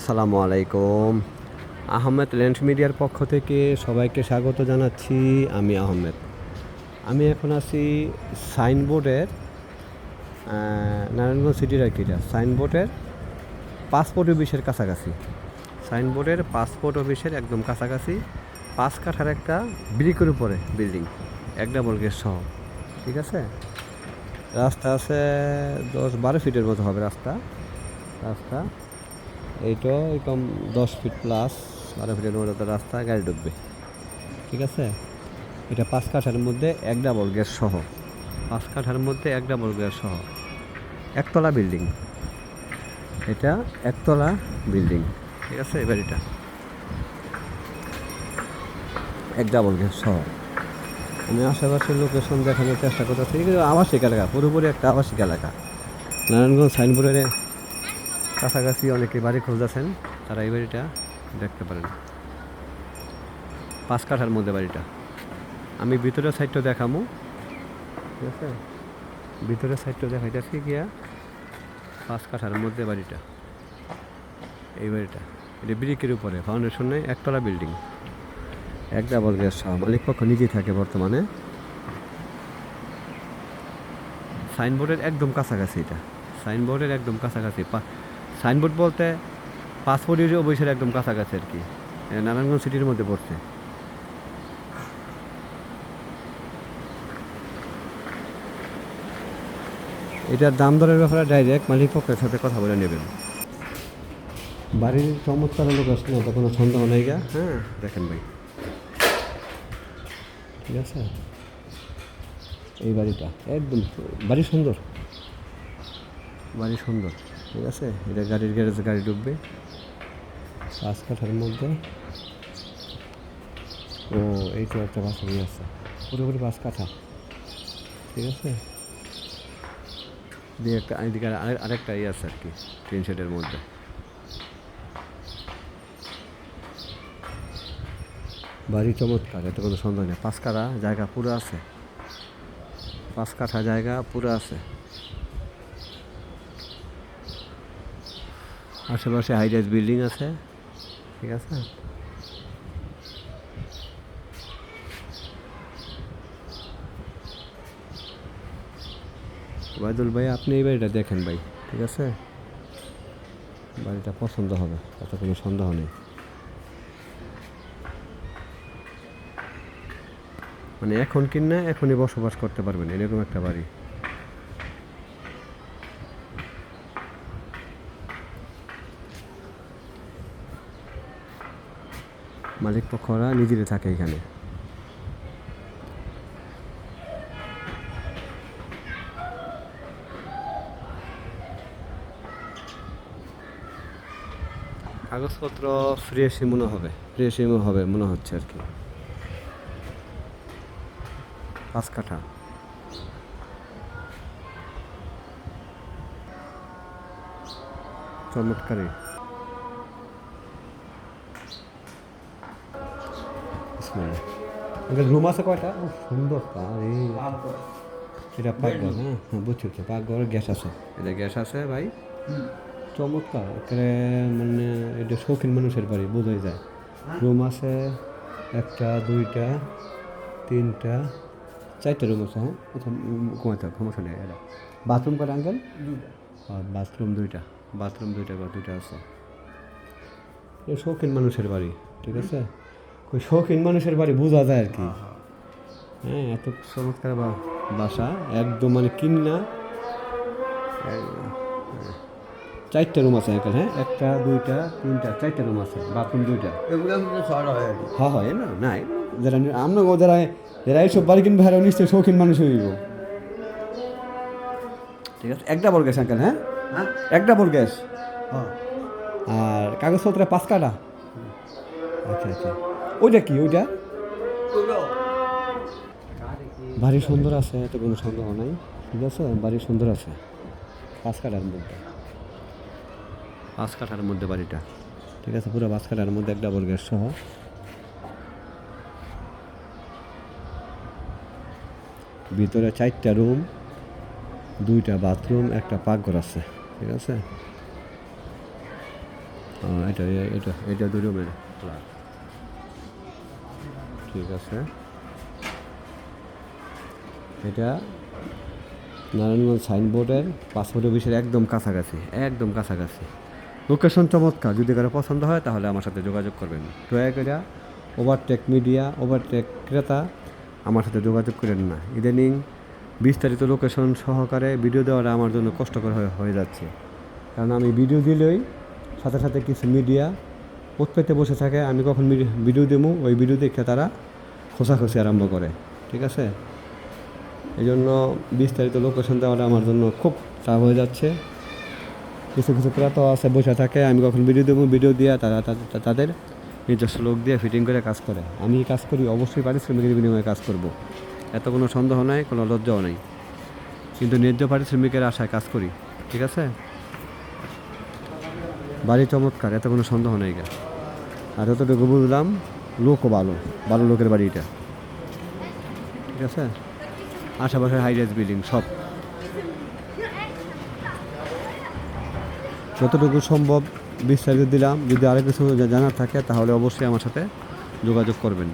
আসসালামু আলাইকুম। আহমেদ ল্যান্ড মিডিয়ার পক্ষ থেকে সবাইকে স্বাগত জানাচ্ছি, আমি আহমেদ। আমি এখন আছি সাইনবোর্ডের নারায়ণগঞ্জ সিটির আর কি এটা সাইনবোর্ডের পাসপোর্ট অফিসের কাছাকাছি। সাইনবোর্ডের পাসপোর্ট অফিসের একদম কাছাকাছি। পাঁচ কাঠার একটা ব্রিকের উপরে বিল্ডিং, এক ডাবল গেট সহ। ঠিক আছে? রাস্তা আছে দশ বারো ফিটের মতো হবে রাস্তা। রাস্তা এইটা এরকম দশ ফিট প্লাস বারো ফিটের মতো একটা রাস্তা গাড়ি ঢুকবে। ঠিক আছে? এটা পাঁচ কাঠার মধ্যে এক ডাবল গ্যাস সহ। পাঁচ কাঠার মধ্যে এক ডাবল গ্যাস সহ। একতলা বিল্ডিং। এটা একতলা বিল্ডিং। ঠিক আছে এবার এটা। এক ডাবল গ্যাস সহ। আমি আশেপাশের লোকেশন দেখানোর চেষ্টা করতেছি কিন্তু আবাসিক এলাকা পুরোপুরি একটা আবাসিক এলাকা। নারায়ণগঞ্জ সাইনবোর্ডের কাছাকাছি অনেকে বাড়ি খুঁজতেছেন তারা এই বাড়িটা দেখতে পারেন। পাঁচ কাঠার মধ্যে বাড়িটা। আমি ভিতরের সাইডটা দেখামো। ঠিক আছে? ভিতরের সাইডটা দেখাইতেছি গিয়া পাঁচ কাঠার মধ্যে বাড়িটা। এই বাড়িটা। এটা ব্রিকের উপরে ফাউন্ডেশন একতলা বিল্ডিং এক ডাবল গ্যাস সহ মালিক পক্ষ নিজেই থাকে বর্তমানে। সাইনবোর্ডের একদম কাছাকাছি এটা। সাইনবোর্ডের একদম কাছাকাছি। সাইনবোর্ড বলতে পাসপোর্ট ইউজ অফিসের একদম কাছাকাছি আর কি। নারায়ণগঞ্জ সিটির মধ্যে পড়ছে। এটার দাম দরের ব্যাপারে ডাইরেক্ট মালিক পক্ষের সাথে কথা বলে নেবেন। বাড়ির চমৎকার লোক আসলে তো কোনো সন্দেহ নেই গা। হ্যাঁ। দেখেন ভাই। ঠিক আছে? এই বাড়িটা একদম বাড়ি সুন্দর। বাড়ি সুন্দর। ঠিক আছে? এটা গাড়ির গ্যারেজে গাড়ি ঢুকবে। পাঁচ কাঠার মধ্যে। ও এই তো একটা বাসা আছে পুরোপুরি পাঁচ কাঠা। ঠিক আছে? দিয়ে একটা এদিকে আরেক- আরেকটা ইয়ে আছে আর কি তিন সেটের মধ্যে। বাড়ি চমৎকার, এত কোনো সন্দেহ নেই। পাঁচ কাঠা জায়গা পুরো আছে। পাঁচ কাঠা জায়গা পুরো আছে। আশেপাশে হাই রাইজ বিল্ডিং আছে। ঠিক আছে? ওবায়দুল ভাই, আপনি এই বাড়িটা দেখেন ভাই, ঠিক আছে? বাড়িটা পছন্দ হবে তাতে কোনো সন্দেহ নেই। মানে এখন কিনা, এখনই বসবাস করতে পারবেন, এরকম একটা বাড়ি। মালিক পক্ষরা নিজেরে থাকে এখানে। কাগজপত্র ফ্রেশই মনে হবে ফ্রেশই হবে, মনে হচ্ছে আর কি। পাঁচ কাঠা। চমৎকারী। রুম আছে কয়টা? ও সুন্দর আরে এটা পাকঘর হ্যাঁ হ্যাঁ বুঝছি বুঝছি পাকঘর গ্যাস আছে। এটা গ্যাস আছে ভাই। চমৎকার একেবারে মানে এটা শৌখিন মানুষের বাড়ি বোঝাই যায়। রুম আছে একটা দুইটা তিনটা চারটা রুম আছে হ্যাঁ? আচ্ছা ঘুমাতে হবে সমস্যা নেই এটা। বাথরুম কটা আঙ্কেল? আর বাথরুম দুইটা বাথরুম দুইটা বা দুইটা আছে। এ শৌখিন মানুষের বাড়ি ঠিক আছে? শৌখিন মানুষের বাড়ি বোঝা যায় আর কি। হ্যাঁ এত চমৎকার বাসা। একদম মানে কিনা চারটা রুম আছে আঙ্কেল হ্যাঁ? একটা দুইটা তিনটা চারটা রুম আছে বাথরুম দুইটা। এগুলো হয় হ্যাঁ হয় না? না যারা আমরা যারা যারা এইসব বাড়ি কিনবে হারা নিশ্চয়ই শৌখিন মানুষ হইব ঠিক আছে এক ডাবল গ্যাস আঙ্কেল হ্যাঁ? হ্যাঁ। এক ডাবল গ্যাস। হ্যাঁ। আর কাগজপত্রে পাঁচ কাটা আচ্ছা আচ্ছা। ওইটা কি, ওইটা? বাড়ি সুন্দর আছে, এত কোনো সন্দেহ নাই। ঠিক আছে? বাড়ি সুন্দর আছে। পাঁচ কাঠার মধ্যে। পাঁচ কাঠার মধ্যে বাড়িটা। ঠিক আছে, পুরো পাঁচ কাঠার মধ্যে এক ডাবল গ্যাস সহ। ভিতরে চারটা রুম, দুইটা বাথরুম, একটা পাকঘর আছে। ঠিক আছে? এটা এটা এটা দুই ফ্ল্যাট। ঠিক আছে। এটা নারায়ণগঞ্জ সাইনবোর্ডের পাসপোর্ট অফিসের একদম কাছাকাছি একদম কাছাকাছি। লোকেশন চমৎকার, যদি কারও পছন্দ হয় তাহলে আমার সাথে যোগাযোগ করবেন। দয়া করে ওভারটেক মিডিয়া ওভারটেক ক্রেতা, আমার সাথে যোগাযোগ করেন না। ইদানিং বিস্তারিত লোকেশন সহকারে ভিডিও দেওয়াটা আমার জন্য কষ্টকর হয়ে যাচ্ছে। কারণ আমি ভিডিও দিলেই সাথে সাথে কিছু মিডিয়া উৎপেতে বসে থাকে, আমি কখন ভিডি- ভিডিও দেবো, ওই ভিডিও দেখে তারা খোঁচাখুচি আরম্ভ করে, ঠিক আছে? এই জন্য বিস্তারিত লোকেশন দেওয়াটা আমার জন্য খুব চাপ হয়ে যাচ্ছে। কিছু কিছু ক্রেতাও আছে, বসে থাকে, আমি কখন ভিডিও দেবো, ভিডিও দিয়ে তারা তাদের নিজস্ব লোক দিয়ে ফিটিং করে কাজ করে। আমি কাজ করি, অবশ্যই পারিশ্রমিকের বিনিময়ে কাজ করব। এত কোনো সন্দেহ নাই, কোনো লজ্জাও নেই। কিন্তু ন্যায্য পারিশ্রমিকের আশায় কাজ করি, ঠিক আছে? বাড়ি চমৎকার, এত কোনো সন্দেহ নেই গা। আর যতটুকু বুঝলাম, লোকও ভালো ভালো লোকের বাড়ি এটা ঠিক আছে? আশেপাশের হাই রাইজ বিল্ডিং সব। যতটুকু সম্ভব বিস্তারিত দিলাম। যদি আরও কিছু জানার থাকে, তাহলে অবশ্যই আমার সাথে যোগাযোগ করবেন।